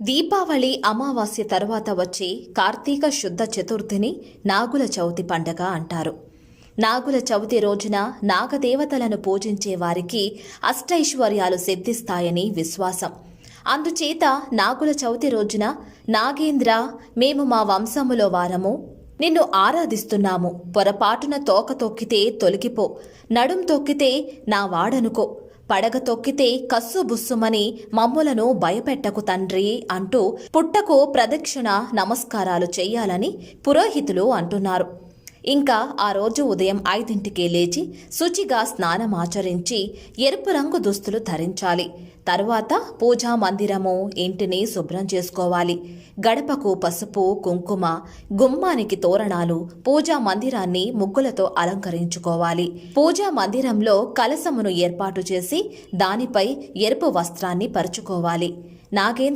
దీపావళి అమావాస్య తర్వాత వచ్చే కార్తీక శుద్ధ చతుర్థిని నాగుల చవితి పండగ అంటారు. నాగుల చవితి రోజున నాగదేవతలను పూజించే వారికి అష్టైశ్వర్యాలు సిద్ధిస్తాయని విశ్వాసం. అందుచేత నాగుల చవితి రోజున నాగేంద్ర మేము మా వంశములో వారము నిన్ను ఆరాధిస్తున్నాము పొరపాటున తోక తొక్కితే తొలగిపో నడుం తొక్కితే నా వాడనుకో పడగ తొక్కితే కస్సుబుస్సుమని మమ్ములను భయపెట్టకు తండ్రి అంటూ పుట్టకు ప్రదక్షిణ నమస్కారాలు చెయ్యాలని పురోహితులు అంటున్నారు. ఇంకా ఆ రోజు ఉదయం ఐదింటికే లేచి శుచిగా స్నానమాచరించి ఎరుపు రంగు దుస్తులు ధరించాలి. తరువాత పూజా మందిరము ఇంటిని శుభ్రం చేసుకోవాలి. గడపకు పసుపు కుంకుమ గుమ్మానికి తోరణాలు పూజా మందిరాన్ని ముగ్గులతో అలంకరించుకోవాలి. పూజా మందిరంలో కలసమును ఏర్పాటు చేసి దానిపై ఎరుపు వస్త్రాన్ని పరుచుకోవాలి. నాగేంద్ర